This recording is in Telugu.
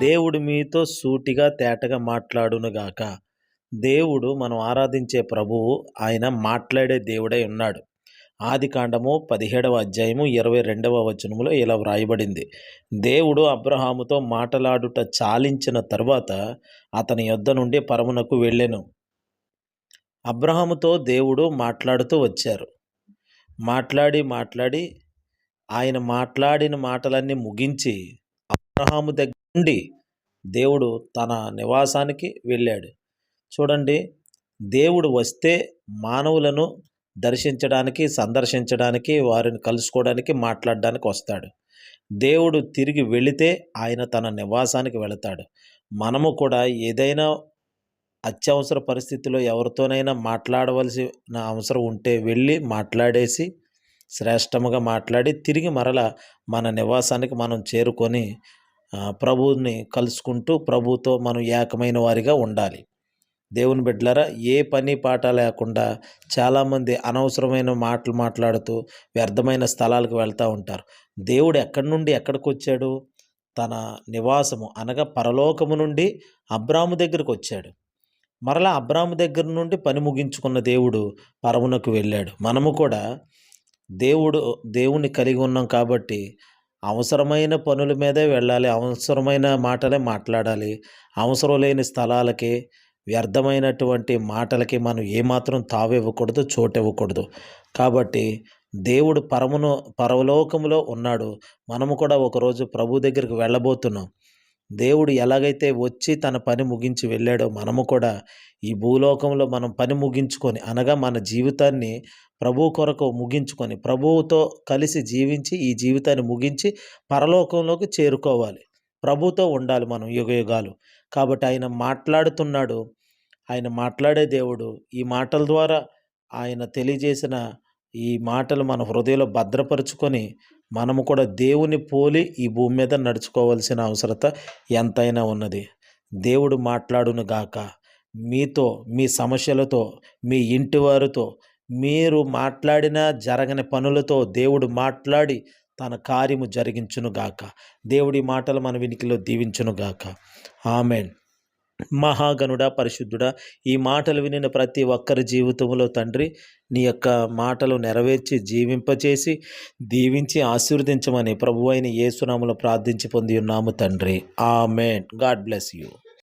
దేవుడు మీతో సూటిగా తేటగా మాట్లాడునుగాక. దేవుడు మనం ఆరాధించే ప్రభువు ఆయన మాట్లాడే దేవుడై ఉన్నాడు. ఆది కాండము పదిహేడవ అధ్యాయము ఇరవై రెండవ వచనములో ఇలా వ్రాయబడింది. దేవుడు అబ్రహాముతో మాటలాడుట చాలించిన తర్వాత అతని యొద్ద నుండి పరమునకు వెళ్ళెను. అబ్రహాముతో దేవుడు మాట్లాడుతూ వచ్చారు. మాట్లాడి మాట్లాడి ఆయన మాట్లాడిన మాటలన్నీ ముగించి అబ్రహాము దగ్గర నుండి దేవుడు తన నివాసానికి వెళ్ళాడు. చూడండి దేవుడు వస్తే మానవులను దర్శించడానికి సందర్శించడానికి వారిని కలుసుకోవడానికి మాట్లాడడానికి వస్తాడు. దేవుడు తిరిగి వెళితే ఆయన తన నివాసానికి వెళతాడు. మనము కూడా ఏదైనా అత్యవసర పరిస్థితిలో ఎవరితోనైనా మాట్లాడవలసిన అవసరం ఉంటే వెళ్ళి మాట్లాడేసి శ్రేష్టముగా మాట్లాడి తిరిగి మరల మన నివాసానికి మనం చేరుకొని ప్రభువుని కలుసుకుంటూ ప్రభుతో మనం ఏకమైన వారిగా ఉండాలి. దేవుని బిడ్డలరా ఏ పని పాట లేకుండా చాలామంది అనవసరమైన మాటలు మాట్లాడుతూ వ్యర్థమైన స్థలాలకు వెళ్తూ ఉంటారు. దేవుడు ఎక్కడి నుండి ఎక్కడికి వచ్చాడు? తన నివాసము అనగా పరలోకము నుండి అబ్రాము దగ్గరకు వచ్చాడు. మరలా అబ్రాము దగ్గర నుండి పని ముగించుకున్న దేవుడు పరమునకు వెళ్ళాడు. మనము కూడా దేవుడు దేవుని కలిగి ఉన్నాం కాబట్టి అవసరమైన పనుల మీదే వెళ్ళాలి అవసరమైన మాటలే మాట్లాడాలి. అవసరం లేని స్థలాలకి వ్యర్థమైనటువంటి మాటలకి మనం ఏమాత్రం తావివ్వకూడదు చోటు ఇవ్వకూడదు కాబట్టి దేవుడు పరమును పరవలోకములో ఉన్నాడు. మనము కూడా ఒకరోజు ప్రభు దగ్గరికి వెళ్ళబోతున్నాం. దేవుడు ఎలాగైతే వచ్చి తన పని ముగించి వెళ్ళాడో మనము కూడా ఈ భూలోకంలో మనం పని ముగించుకొని అనగా మన జీవితాన్ని ప్రభు కొరకు ముగించుకొని ప్రభువుతో కలిసి జీవించి ఈ జీవితాన్ని ముగించి పరలోకంలోకి చేరుకోవాలి. ప్రభుతో ఉండాలి మనం యుగయుగాలు కాబట్టి ఆయన మాట్లాడుతున్నాడు. ఆయన మాట్లాడే దేవుడు ఈ మాటల ద్వారా ఆయన తెలియజేసిన ఈ మాటలు మన హృదయంలో భద్రపరుచుకొని మనము కూడా దేవుని పోలి ఈ భూమి మీద నడుచుకోవాల్సిన అవసరత ఎంతైనా ఉన్నది. దేవుడు మాట్లాడును గాక. మీతో మీ సమస్యలతో మీ ఇంటి వారితో మీరు మాట్లాడిన జరగని పనులతో దేవుడు మాట్లాడి తన కార్యము జరిగించునుగాక దేవుడి మాటలు మన వినికిలో దీవించునుగాక ఆమెన్. మహాగణుడ పరిశుద్ధుడ ఈ మాటలు వినిన ప్రతి ఒక్కరి జీవితంలో తండ్రి నీ యొక్క మాటలు నెరవేర్చి జీవింపచేసి దీవించి ఆశీర్వదించమని ప్రభు అయిన యేసునాములో ప్రార్థించి పొంది ఉన్నాము తండ్రి. ఆమెన్. God bless you.